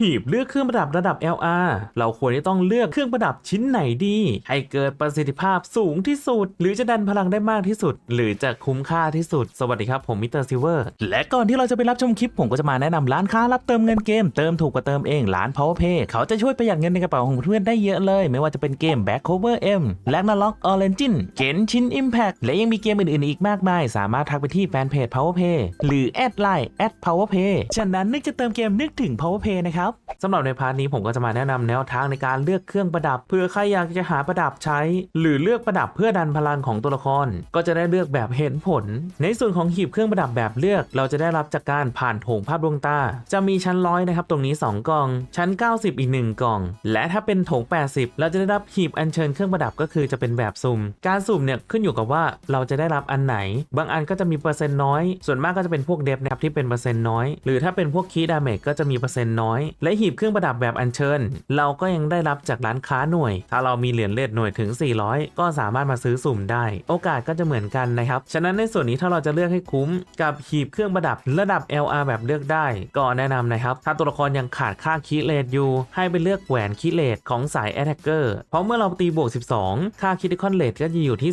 หีบเลือกเครื่องประดับระดับ LR เราควรจะต้องเลือกเครื่องประดับชิ้นไหนดี ให้เกิดประสิทธิภาพสูงที่สุด หรือจะดันพลังได้มากที่สุด หรือจะคุ้มค่าที่สุด สวัสดีครับ ผมมิสเตอร์ซิลเวอร์ และก่อนที่เราจะไปรับชมคลิป ผมก็จะมาแนะนำร้านค้ารับเติมเงินเกม เติมถูกกว่าเติมเอง ร้าน PowerPay เขาจะช่วยประหยัดเงินในกระเป๋าของเพื่อนได้เยอะเลย ไม่ว่าจะเป็นเกม Back Cover M l a g n a r o k Origin เกนชิน Impact และยังมีเกมอื่นๆอีกมากมาย สามารถทักไปที่แฟนเพจ PowerPay หรือแอดไลน์ @PowerPay ฉะนั้นนึกจะเติมเกมนึกถึง PowerPay นะครับสำหรับในพาร์ทนี้ผมก็จะมาแนะนำแนวทางในการเลือกเครื่องประดับเพื่อใครอยากจะหาประดับใช้ หรือเลือกประดับเพื่อดันพลังของตัวละคร ก็จะได้เลือกแบบเห็นผล ในส่วนของหีบเครื่องประดับแบบเลือก เราจะได้รับจากการผ่านโถงภาพดวงตา จะมีชั้นร้อยนะครับตรงนี้ 2 กล่อง ชั้น 90 อีก 1 กล่อง และถ้าเป็นโถง 80 เราจะได้รับหีบอัญเชิญเครื่องประดับก็คือจะเป็นแบบสุ่ม การสุ่มเนี่ยขึ้นอยู่กับว่าเราจะได้รับอันไหน บางอันก็จะมีเปอร์เซ็นต์น้อย ส่วนมากก็จะเป็นพวกเดฟนะครับที่เป็นเปอร์เซ็นต์น้อย หรือถ้าเป็นพวกคีดาเมจก็จะมีเปอร์เซ็นต์น้อยและหีบเครื่องประดับแบบอัญเชิญ เราก็ยังได้รับจากร้านค้าหน่วย ถ้าเรามีเหรียญเลดหน่วยถึง 400 ก็สามารถมาซื้อสุ่มได้ โอกาสก็จะเหมือนกันนะครับ ฉะนั้นในส่วนนี้ถ้าเราจะเลือกให้คุ้มกับหีบเครื่องประดับระดับ LR แบบเลือกได้ ก็แนะนำนะครับ ถ้าตัวละครยังขาดค่าคีเลดอยู่ ให้ไปเลือกแหวนคีเลดของสาย Attacker เพราะเมื่อเราตีบวก 12 ค่าคิติคอนเลดก็จะอยู่ที่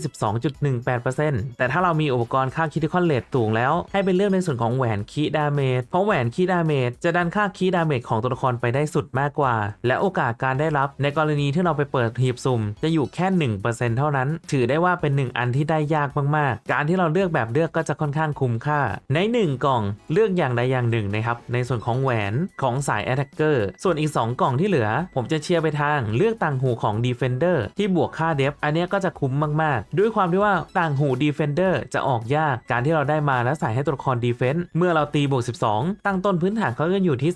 12.18%แต่ถ้าเรามีอุปกรณ์ค่าคิติคอนเลดสูงแล้ว ให้ไปเลือกในส่วนของแหวนคีดาเมจเพราะแหวนคีดาเมจจะดันค่าคีดาเมจของตัวละครไปได้สุดมากกว่า และโอกาสการได้รับ ในกรณีที่เราไปเปิดหีบสุ่ม จะอยู่แค่ 1%เท่านั้น ถือได้ว่าเป็น 1 อันที่ได้ยากมากๆ การที่เราเลือกแบบเลือกก็จะค่อนข้างคุ้มค่า ใน 1 กล่องเลือกอย่างใดอย่างหนึ่งนะครับในส่วนของแหวนของสาย Attacker ส่วนอีก 2 กล่องที่เหลือ ผมจะเชียร์ไปทางเลือกต่างหูของ Defender ที่บวกค่าเดฟอันนี้ก็จะคุ้มมากๆ ด้วยความที่ว่าต่างหู Defender จะออกยากการที่เราได้มาแล้วใส่ให้ตัวละคร Defense เมื่อเราตีบวก 12 ตั้งต้นพื้นฐานเขาก็อยู่ที่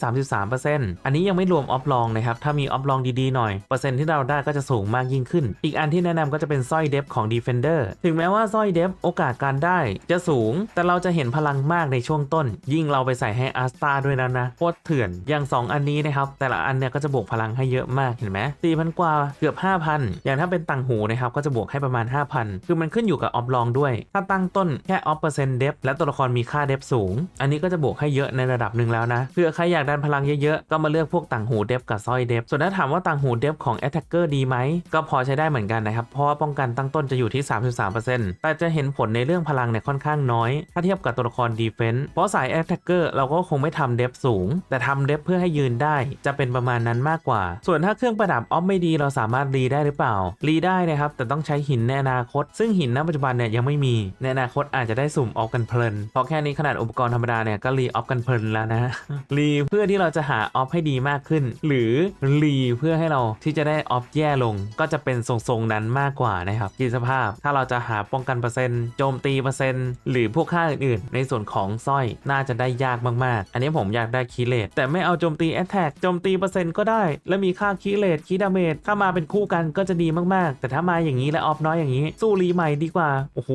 33%อันนี้ยังไม่รวมออฟลองนะครับถ้ามีออฟลองดีๆหน่อยเปอร์เซ็นต์ที่เราได้ก็จะสูงมากยิ่งขึ้น อีกอันที่แนะนำก็จะเป็นสร้อยเดฟของ Defender ถึงแม้ว่าสร้อยเดฟโอกาสการได้จะสูง แต่เราจะเห็นพลังมากในช่วงต้น ยิ่งเราไปใส่ให้อาสตาด้วยแล้วนะโคตรเถื่อนอย่าง 2 อันนี้นะครับแต่ละอันเนี่ยก็จะบวกพลังให้เยอะมากเห็นไหมตีพันกว่าเกือบ 5,000 อย่างถ้าเป็นต่างหูนะครับก็จะบวกให้ประมาณ 5,000 คือมันขึ้นอยู่กับออฟลองด้วย ถ้าตั้งต้นแค่ออฟเปอร์เซ็นต์เดฟและตัวละครมีค่าเดฟสูง อันนี้ก็จะบวกให้เยอะในระดับหนึ่งแล้วนะเผื่อใครอยากดันพลังเยอะๆก็็มาเลือกพวกต่างหูเดฟกับสร้อยเดฟส่วนถ้าถามว่าต่างหูเดฟของ Attacker ดีไหม ก็พอใช้ได้เหมือนกันนะครับ เพราะว่าป้องกันตั้งต้นจะอยู่ที่ 33%แต่จะเห็นผลในเรื่องพลังเนี่ยค่อนข้างน้อย ถ้าเทียบกับตัวละคร Defense เพราะสาย Attacker เราก็คงไม่ทำเดฟสูง แต่ทำเดฟเพื่อให้ยืนได้ จะเป็นประมาณนั้นมากกว่า ส่วนถ้าเครื่องประดับออฟไม่ดีเราสามารถรีได้หรือเปล่า รีได้นะครับ แต่ต้องใช้หินในอนาคต ซึ่งหินณปัจจุบันเนี่ยยังไม่มี ในอนาคตอาจจะได้สุ่มออฟกันเพลิน เพราะแค่นี้ขนาดอุปกรณ์ธรรมดาเนี่ยก็รีออฟกันเพลินแล้วนะ รีเพื่อที่เราจะหาออฟให้ดีมากขึ้น หรือรีเพื่อให้เราที่จะได้ออฟแย่ลง ก็จะเป็นทรงๆนั้นมากกว่านะครับกิสภาพ ถ้าเราจะหาป้องกันเปอร์เซ็นต์โจมตีเปอร์เซ็นต์หรือพวกค่าอื่นๆ ในส่วนของสร้อยน่าจะได้ยากมากๆ อันนี้ผมอยากได้คีเลตแต่ไม่เอาโจมตีแอตแทกโจมตีเปอร์เซ็นต์ก็ได้ แล้วมีค่าคีเลตคีดาเมจถ้ามาเป็นคู่กันก็จะดีมากๆ แต่ถ้ามาอย่างนี้และออฟน้อยอย่างนี้ สู้รีใหม่ดีกว่าโอ้โห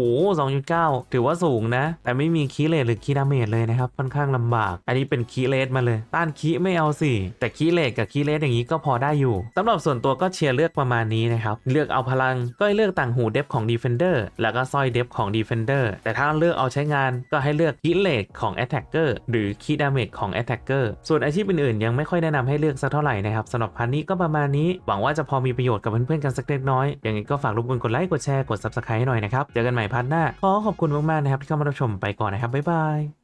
2.9 ถือว่าสูงนะ แต่ไม่มีคีเลตหรือคีดาเมจเลยนะครับค่อนข้างลำบาก อันนี้เป็นคีเลตมาเลย ต้านคีไม่เอาสิแต่คีเลตกับคีเลตอย่างนี้ก็พอได้อยู่สำหรับส่วนตัวก็เชียร์เลือกประมาณนี้นะครับ เลือกเอาพลังก็ให้เลือกต่างหูเดฟของ Defender แล้วก็สร้อยเดฟของ Defender แต่ถ้าเลือกเอาใช้งานก็ให้เลือกคีเลตของ Attacker หรือคีดาเมจของ Attacker ส่วนอาชีพอื่นๆ ยังไม่ค่อยแนะนำให้เลือกสักเท่าไหร่นะครับสำหรับพันนี้ก็ประมาณนี้หวังว่าจะพอมีประโยชน์กับเพื่อนๆกันสักเล็กน้อยอย่างนี้ก็ฝากรบกวนกดไลค์กดแชร์กด Subscribe ให้หน่อยนะครับเจอกันใหม่พันหน้าขอขอบคุณมากๆนะครับที่เข้ามารับชมไปก่อนนะครับบ๊ายบาย